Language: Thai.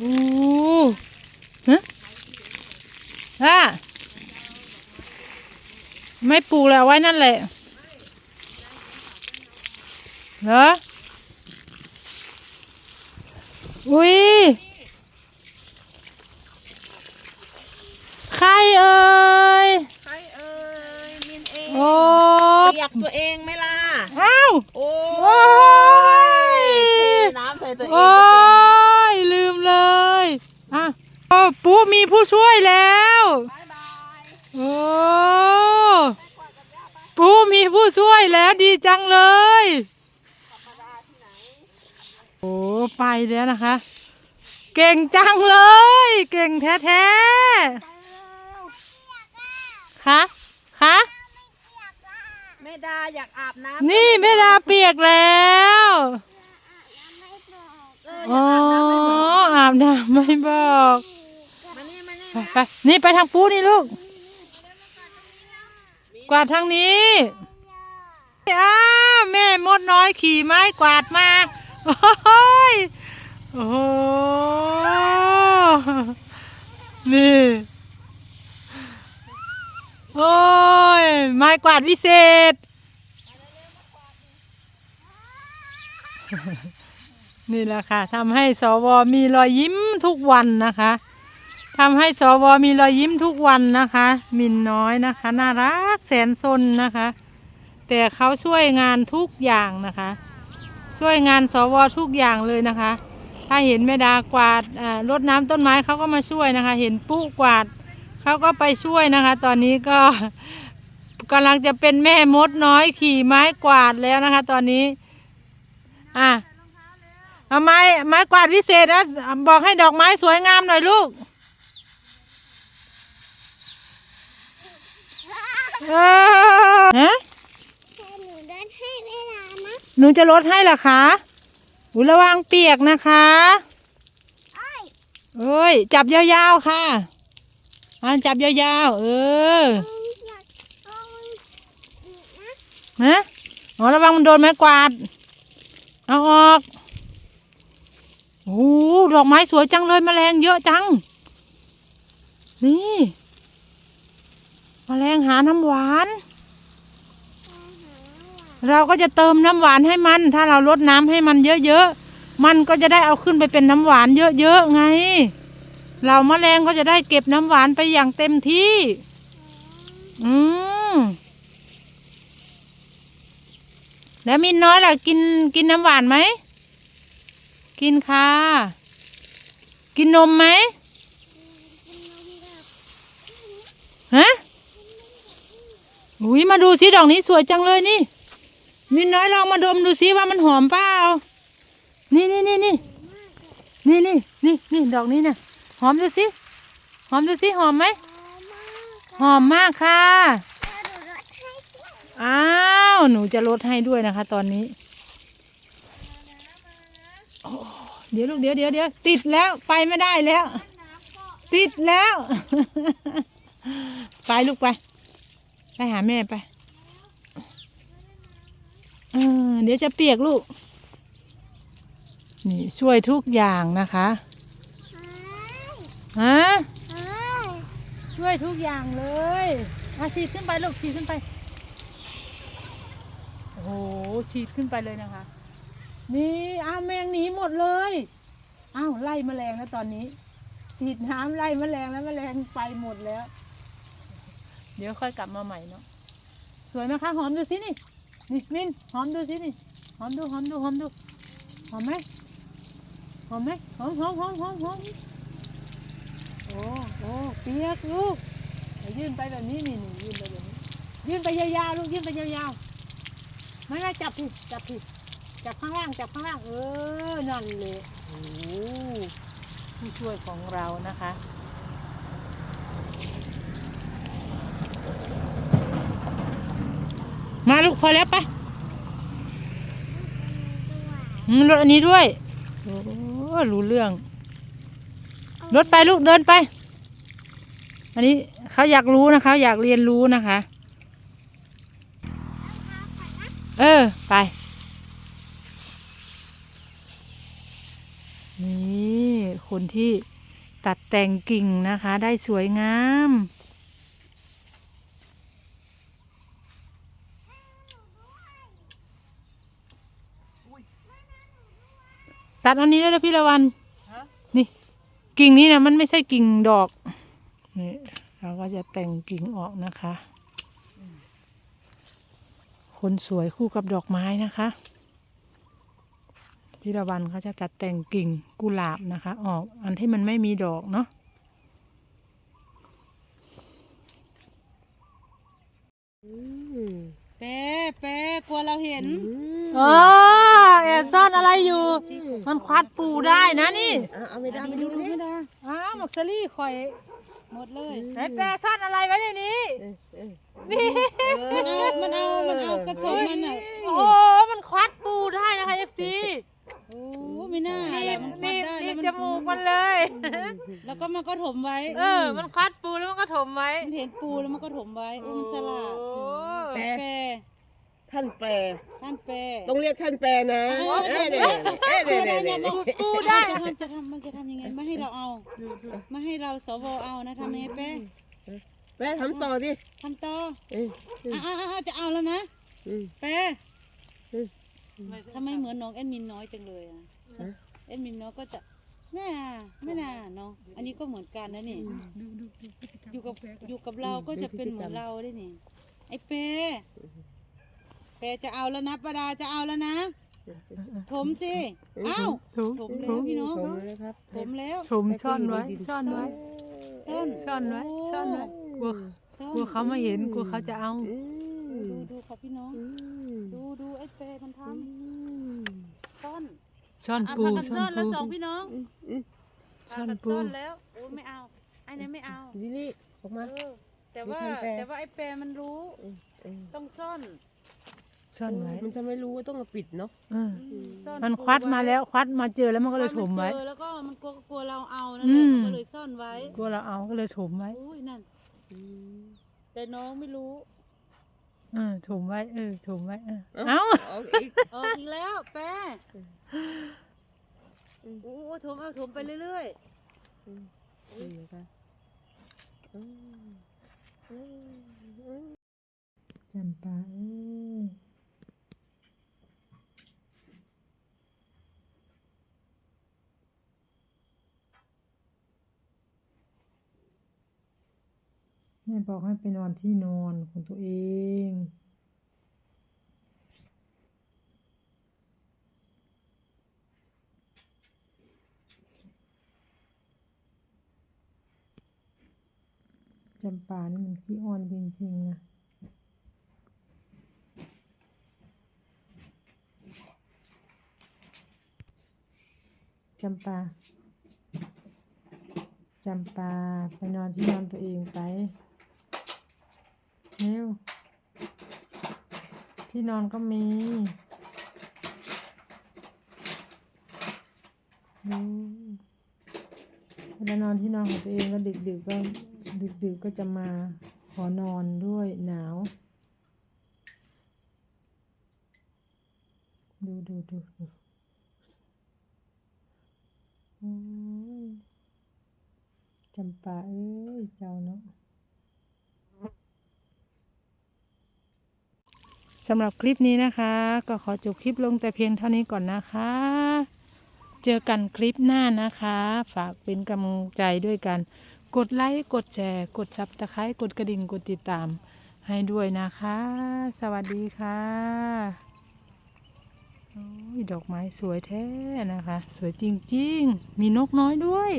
โอ้ฮะอะไม่ปลูกแล้วไว้นั่นแหละ เหรอ อุ้ย ใครเอ่ย ใครเอ่ยมินเองโอ้เปียกตัวเองไหมล่ะ อ้าว โอ้โอ้ยเทน้ำใส่ตัวเองโอ้ก็เป็นยลืมเลยอะ โอ้ปูมีผู้ช่วยแล้วบายบายโอ้ปูมีผู้ช่วยแล้วดีจังเลยโอ้ไปแล้วนะคะ เก่งจังเลย เก่งแท้ๆคะคะแม่ดาอยากอาบน้ำนี่แม่ดาเปียกแล้วเออออ๋ยาอกอาบน้ำไม่บอกอาบน้ำไม่บอกมานี่มานี่ ไปนี่ไปทางปูนี่ลูก กวาดทางนี้อ้าแม่มดน้อยขี่ไม้กวาดมาโอ้ยโอ้โหนี่โอ้ยไม้กวาดวิเศษ นี่แหละค่ะทำให้สวมีรอยยิ้มทุกวันนะคะ ทำให้สวมีรอยยิ้มทุกวันนะคะ มินน้อยนะคะ น่ารักแสนสนนะคะ แต่เขาช่วยงานทุกอย่างนะคะ ช่วยงานสวทุกอย่างเลยนะคะ ถ้าเห็นแม่ดากวาดรดน้ำต้นไม้เขาก็มาช่วยนะคะ เห็นปุ๊กวาดเขาก็ไปช่วยนะคะ ตอนนี้ก็กำลังจะเป็นแม่มดน้อยขี่ไม้กวาดแล้วนะคะ ตอนนี้ อะเอาไม้ไม้กวาดวิเศษนะบอกให้ดอกไม้สวยงามหน่อยลูกเออ ฮะหนูเดินให้เวลานะหนูจะลดให้เหรอคะอุยระวังเปียกนะคะอ้อยเอ้ย จับยาวๆค่ะอ่าจับยาวๆ เอออยากเอาอีกนะฮะอ๋อระวังมันโดนไม้กวาด เอาออก โอ้โหดอกไม้สวยจังเลยแมลงเยอะจัง นี่ แมลงหาน้ำหวาน เราก็จะเติมน้ำหวานให้มัน ถ้าเราลดน้ำให้มันเยอะๆ มันก็จะได้เอาขึ้นไปเป็นน้ำหวานเยอะๆไง เราแมลงก็จะได้เก็บน้ำหวานไปอย่างเต็มที่ อืมแล้วมินน้อยล่ะกินกินน้ำหวานไหม กินค่ะ กินนมไหมฮะ อุ้ยมาดูสิดอกนี้สวยจังเลยนี่ มินน้อยลองมาดมดูสิว่ามันหอมเปล่า นี่นี่นี่นี่นี่นี่นี่นี่ดอกนี้เนี่ยหอมดูสิหอมดูสิหอมไหมหอมมากค่ะ อ้าว หนูจะลดให้ด้วยนะคะ ตอนนี้เดี๋ยวลูกเดี๋ยวเดี๋ยวเดี๋ยวติดแล้วไปไม่ได้แล้ว ติดแล้ว ไปลูกไป ไปหาแม่ไปเออเดี๋ยวจะเปียกลูก นี่ช่วยทุกอย่างนะคะฮะช่วยทุกอย่างเลยอาฉีดขึ้นไปลูกฉีดขึ้นไป โอ้โหฉีดขึ้นไปเลยนะคะ นี่อ้าวแมงหนีหมดเลยอ้าวไล่แมลงแล้วตอนนี้ฉีดน้ำไล่แมลงแล้วแมลงไปหมดแล้ว เดี๋ยวค่อยกลับมาใหม่เนาะสวยไหมคะหอมดูสินี่นี่มินหอมดูสินี่หอมดูหอมดูหอมดูหอมไหมหอมไหมหอมหอมหอมหอมหอมโอ้โอ้เปียกลูกยื่นไปแบบนี้นี่นี่ยื่นไปแบบนี้ยื่นไปยาวๆลูกยื่นไปยาวๆไม่ไม่จับผิดจับผิดจับข้างล่างจับข้างล่างเออนั่นเลยโอ้ผู้ช่วยของเรานะคะ มาลูกพอแล้วไปะรถอันนี้ด้วย โอ้รู้เรื่อง รถไปลูกเดินไป อันนี้เขาอยากรู้นะคะอยากเรียนรู้นะคะ เออ ไป นี่คนที่ตัดแต่งกิ่งนะคะ ได้สวยงาม ตัดอันนี้ได้แล้วพี่ละวันฮะนี่ กิ่งนี้นะมันไม่ใช่กิ่งดอกนี่เราก็จะแต่งกิ่งออกนะคะ คนสวยคู่กับดอกไม้นะคะพี่ละวันเขาจะตัดแต่งกิ่งกุหลาบนะคะ ออกอันที่มันไม่มีดอกเนาะเป๊ะเป๊ะกลัวเราเห็น เออแอะไรอยู่ มันควัดปูได้นะนี่เอาไม่ได้ไมาดูไม่ได้อ้าวมักซะรี่ข่อยหมดเลยไหนแปรซ่อนอะไรไว้ในนี้มันเอามันเอามันเอากระสอบมันอะโอ้โหมันควัดปูได้นะคะเอฟซีโอ้ไม่น่านี่อะไรมันควันี่ดได้นี่แล้วมันจมูกมันเลย แล้วก็มันก็ถมไว้ เออ มันควัดปูแล้วมันก็ถมไว้มันเห็นปูแล้วมันก็ถมไว้โอ้มันฉลาดแปรแปร ท่านแปลท่านแปรต้องเรียกท่านแปลนะเอ๊ะเนี่ยเอ๊ะเนี่ยเนี่ยเนี่ยเนี่ยปูได้จะทำจะทำมันจะทำยังไงไม่ให้เราเอาไม่ให้เราสวเอานะทำยังไงแปรแปลทำต่อดิทำต่อเอ้ยอะอะอะจะเอาแล้วนะอืมแปรอืมทำไมเหมือนน้องแอดมินน้อยจังเลยอะแอดมินน้อยก็จะแม่น่าไม่น่าเนาะอันนี้ก็เหมือนกันนะนี่อยู่กับอยู่กับเราก็จะเป็นเหมือนเราได้นี่ไอ้เป เปจะเอาแล้วนะประดาจะเอาแล้วนะถมสิเอ้าถุงถมแล้วพี่น้องผมเลยครับถมแล้วถุงซ่อนไว้ซ่อนไว้ซ่อนซ่อนไว้ซ่อนไว้กลัวซ่อนกลัวเขามาเห็นกลัวเขาจะเอาอืมดูดูค่ะพี่น้องอืมดูดูไอ้เปมันทอืมำซ่อนซ่อนอะปูพากันซ่ซ่ออนนแล้วปูสองพี่น้องซ่อนพากันปูซ่อนแล้วโอ้ไม่เอาไอ้นี่ไม่เอาลิลี่ออกมาเออแต่ว่ามีทางแปลแต่ว่าไอ้แปรมันรู้เออต้องซ่อน ซ่อนไว้มันจะไม่รู้ว่าต้องมาปิดเนาะเออซ่อนมันควัดมาแล้วควัดมาเจอแล้วมันก็เลยถมไว้เจอแล้วก็มันกลัวกลัวเราเอานั่นแหละอืม มันก็เลยซ่อนไว้กลัวเราเอาก็เลยถมไว้อุ้ยนั่นแต่น้องไม่รู้เออถมไว้เออถมไว้เออเอ้าเอาอีกออกอีกแล้วแปรโอ้โหถมเอาถมไปเรื่อยนี่นะคะอืมอืมจำปาเอ้ย แม่บอกให้ไปนอนที่นอนของตัวเองจำปานี่มันขี้อ่อนจริง ๆ นะ จำปา จำปา ไปนอนที่นอนตัวเองไป เร็วที่นอนก็มีเร็วเวลานอนที่นอนของตัวเองก็ดึกๆก็ดึกๆก็จะมาขอนอนด้วยหนาว ดูดูดูดูจำปาเอ้ยเจ้าเนาะ สำหรับคลิปนี้นะคะ ก็ขอจบคลิปลงแต่เพียงเท่านี้ก่อนนะคะ เจอกันคลิปหน้านะคะ ฝากเป็นกำลังใจด้วยกัน กดไลค์กดแชร์กดซับตะไคร้กดกระดิ่งกดติดตามให้ด้วยนะคะ สวัสดีค่ะอดอกไม้สวยแท้นะคะ สวยจริงๆ มีนกน้อยด้วย